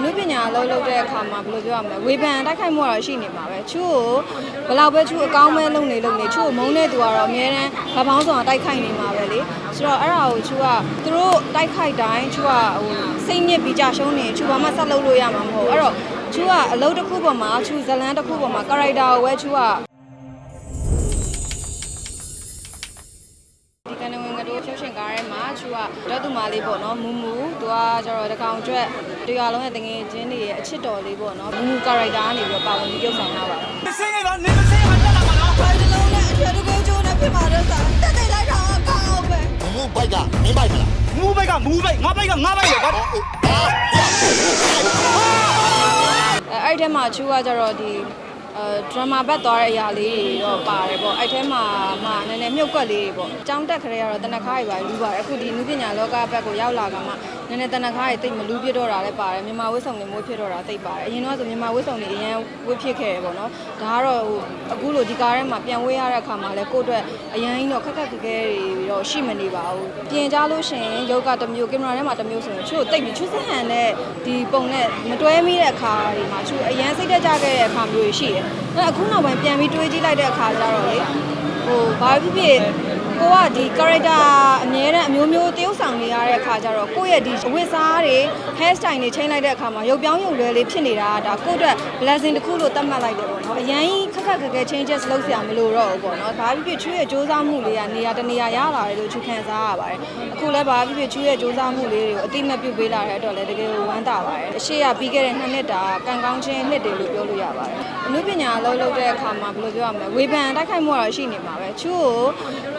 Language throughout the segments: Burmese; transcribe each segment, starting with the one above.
အနုပညာအလုပ်လုပ်တဲ့အခါမှာဘယ်လိုပြောရမလဲဝေဖန်တိုက်ခိုက်မှုကတော့ရှိနေမှာပဲချူကိုဘယ်လောက်ပဲချူအကောင်းမဲလုပ်နေလုပ်နေချူကိုမုန်းတဲ့သူကတော့အများတန်းဗပောင်းဆောင်တိုက်ခိုက်နေမှာပဲလေဆိုတော့အဲ့ဒါကိုချူကသူတို့တိုက်ခိုက်တိုင်းချူကဟိုစိတ်ညစ်ပြီးကြရှုံးနေချူဘာမှဆက်လုပ်လို့ရမှာမဟုတ်ဘူးအဲ့တော့ချူကအလုပ်တစ်ခုပေါ်မှာချူဇလန်းတစ်ခုပေါ်မှာ character ကိုပဲချူက ချူကတော့သူမလေးပေါ့နော်မူမူသူကကျတော့တကောင်ကျွက်တရားလုံးရဲ့တငယ်ချင်းတွေရဲ့အချစ်တော်လေးပေါ့နော်မူမူကာရိုက်တာကနေပြီးတော့ပါဝင်ပြီးပြုတ်ဆောင်လာပါတယ်ဆင်းရတော့နေမဆင်းရတက်လာမှာနော်။ဘာဒီလုံးနဲ့အချစ်တကူကျိုးနဲ့ဖြစ်မှာတော့စားတက်တက်လိုက်တာအကောင်းပဲမူဘိုက်ကမင်းဘိုက်မလားမူးဘိုက်ကမူးဘိုက်ငါဘိုက်ကငါဘိုက်လေကွာဟာ။အဲအဲ့ဒီထဲမှာချူကကျတော့ဒီ အဲဒရမာဘတ်သွားတဲ့အရာလေးတွေတော့ပါတယ်ပေါ့အဲ့ထဲမှာမှနည်းနည်းမြုပ်ကွက်လေးတွေပေါ့အကြောင်းတက်ခရဲကတော့တနခါးတွေပါလူပါတယ်အခုဒီနုပညာလောကဘက်ကိုရောက်လာကမှ နည်းနည်းတနခါးတွေတိတ်မလူပြတော့တာလည်းပါတယ်မြန်မာဝတ်ဆောင်တွေမိုးဖြစ်တော့တာတိတ်ပါတယ်အရင်တော့ဆိုမြန်မာဝတ်ဆောင်တွေအရင်ဝတ်ဖြစ်ခဲ့တယ်ပေါ့နော်ဒါကတော့ဟိုအခုလိုဒီကားထဲမှာပြန်ဝေးရတဲ့အခါမှာလည်းကိုယ့်အတွက်အရင်တော့ခက်ခက်ခဲခဲတွေတော့ရှိမနေပါဘူးပြင်ကြလို့ရှိရင်ယောဂတစ်မျိုးကင်မရာထဲမှာတစ်မျိုးဆိုရင်ချို့တိတ်ပြီးချွတ်စဟန်နဲ့ဒီပုံနဲ့မတွဲမိတဲ့အခါတွေမှာချို့အရင်စိတ်တက်ကြခဲ့တဲ့အခါမျိုးတွေရှိတယ်အဲ့အခုနောက်ပိုင်းပြန်ပြီးတွေးကြည့်လိုက်တဲ့အခါကျတော့လေဟိုဘာဖြစ်ဖြစ် ကိုကဒီ character အမြဲတမ်းအမျိုးမျိုးတရုပ်ဆောင်နေရတဲ့အခါကျတော့ကိုယ့်ရဲ့ဒီဝတ်စားတွေ hairstyle တွေချိန်လိုက်တဲ့အခါမှာရုပ်ပြောင်းရုပ်လွဲလေးဖြစ်နေတာကဒါကိုယ့်အတွက် blessing တစ်ခုလို့သတ်မှတ်လိုက်တယ်ပေါ့နော်အရင်ခက်ခက်ခက်ခဲ changes လုပ်စရာမလိုတော့ဘူးပေါ့နော်ဘာဖြစ်ဖြစ်ချွေးရဲ့စူးစမ်းမှုလေးကနေရာတနေရာရလာတယ်လို့ချူခံစားရပါတယ်အခုလည်းဘာဖြစ်ဖြစ်ချွေးရဲ့စူးစမ်းမှုလေးတွေကိုအတိမပြုတ်ပေးလာတဲ့အတွက်လည်းတကယ်ဝမ်းသာပါတယ်အရှိရပြီးခဲ့တဲ့နှစ်နှစ်တာကံကောင်းခြင်းနှစ်တွေလို့ပြောလို့ရပါတယ် အနုပညာအလုပ်လုပ်တဲ့အခါမှာဘယ်လိုပြောရမလဲဝေဖန်တိုက်ခိုက်မှုကတော့ရှိနေမှာပဲချူ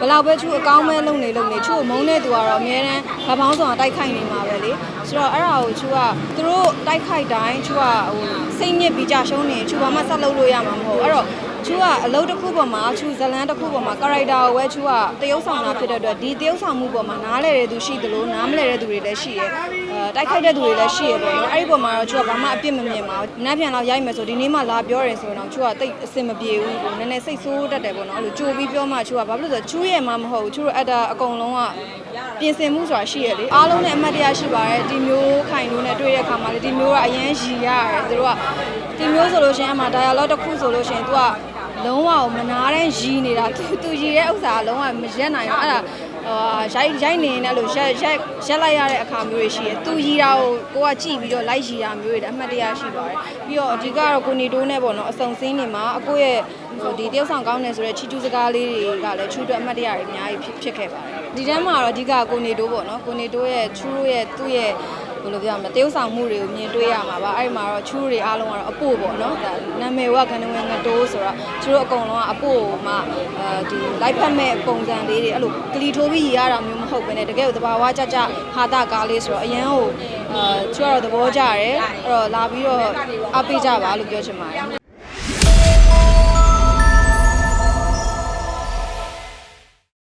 ကိုဘယ်လောက်ပဲချူအကောင်းမဲလုပ်နေလုပ်နေချူကိုမုန်းတဲ့သူကတော့အများတန်းဗပောင်းဆောင်တိုက်ခိုက်နေမှာပဲလေဆိုတော့အဲ့ဒါကိုချူကသူတို့တိုက်ခိုက်တိုင်းချူကဟိုစိတ်ညစ်ပြီးကြရှုံးနေချူဘာမှဆက်လုပ်လို့ရမှာမဟုတ်ဘူးအဲ့တော့ချူကအလုပ်တစ်ခုပေါ်မှာချူဇလန်းတစ်ခုပေါ်မှာ character ကိုပဲချူကတရုပ်ဆောင်တာဖြစ်တဲ့အတွက်ဒီတရုပ်ဆောင်မှုပေါ်မှာနားလဲတဲ့သူရှိသလိုနားမလဲတဲ့သူတွေလည်းရှိရဲအဲ တိုက်ခိုက်တဲ့သူတွေလည်းရှိရဲပေါ့နော်အဲ့ဒီပေါ်မှာတော့ချူကဘာမှအပြစ်မမြင်ပါဘူးနက်ပြန်တော့ရိုက်မယ်ဆိုဒီနေ့မှလာပြောတယ်ဆိုရင်တော့ချူကတိတ်အဆင်မပြေဘူးဟိုနည်းနည်းစိတ်ဆိုးတတ်တယ်ပေါ့နော်အဲ့လိုကြိုပြီးပြောမှချူကဘာဖြစ်လို့လဲဆိုတော့ချူရဲ့မှမဟုတ်ဘူးချူတို့အက်တာအကုန်လုံးကပြင်ဆင်မှုဆိုတာရှိရလေအားလုံးနဲ့အမှတ်တရရှိပါတယ်ဒီမျိုးခိုင်လို့နဲ့တွေ့တဲ့အခါမှာလေဒီမျိုးကအရင်ရည်ရတယ်သူတို့ကဒီမျိုးဆိုလို့ရှိရင်အမှ dialogue တစ်ခုဆိုလို့ရှိရင် तू က လုံးဝမနာတဲ့ရီနေတာသူသူရီတဲ့ဥစ္စာကလုံးဝမရက်နိုင်တော့အဲ့ဒါဟိုရိုက်ရိုက်နေနေလို့ရက်ရက်ရက်လိုက်ရတဲ့အခါမျိုးတွေရှိတယ်သူရီတာကိုကိုကကြည့်ပြီးတော့လိုက်ရီတာမျိုးတွေလည်းအမှတ်တရရှိပါတယ်ပြီးတော့အဓိကတော့ကိုနေတိုးနဲ့ပေါ့နော်အစုံစင်းနေမှာအကိုရဲ့ဟိုဒီတယောက်ဆောင်ကောင်းတယ်ဆိုတဲ့ချီတူစကားလေးတွေကလည်းချူအတွက်အမှတ်တရတွေအများကြီးဖြစ်ဖြစ်ခဲ့ပါတယ်ဒီတန်းမှာတော့အဓိကကိုနေတိုးပေါ့နော်ကိုနေတိုးရဲ့ချူရဲ့သူ့ရဲ့ ဘယ်လိုပြောရမလဲတရုပ်ဆောင်မှုတွေကိုမြင်တွေ့ရမှာပါအဲ့ဒီမှာတော့ချူတွေအားလုံးကတော့အပို့ပေါ့နော်ဒါနာမည်ကခဏဝင်ငတိုးဆိုတော့ချူတို့အကုန်လုံးကအပို့မှအဲဒီလိုက်ဖက်မဲ့ပုံစံလေးတွေအဲ့လိုကလီထိုးပြီးရရတာမျိုးမဟုတ်ဘဲနဲ့တကယ်ကိုတဘာဝကြကြဟာတာကားလေးဆိုတော့အရန်ကိုအဲချူကတော့သဘောကျတယ်အဲ့တော့လာပြီးတော့အားပေးကြပါလို့ပြောချင်ပါတယ်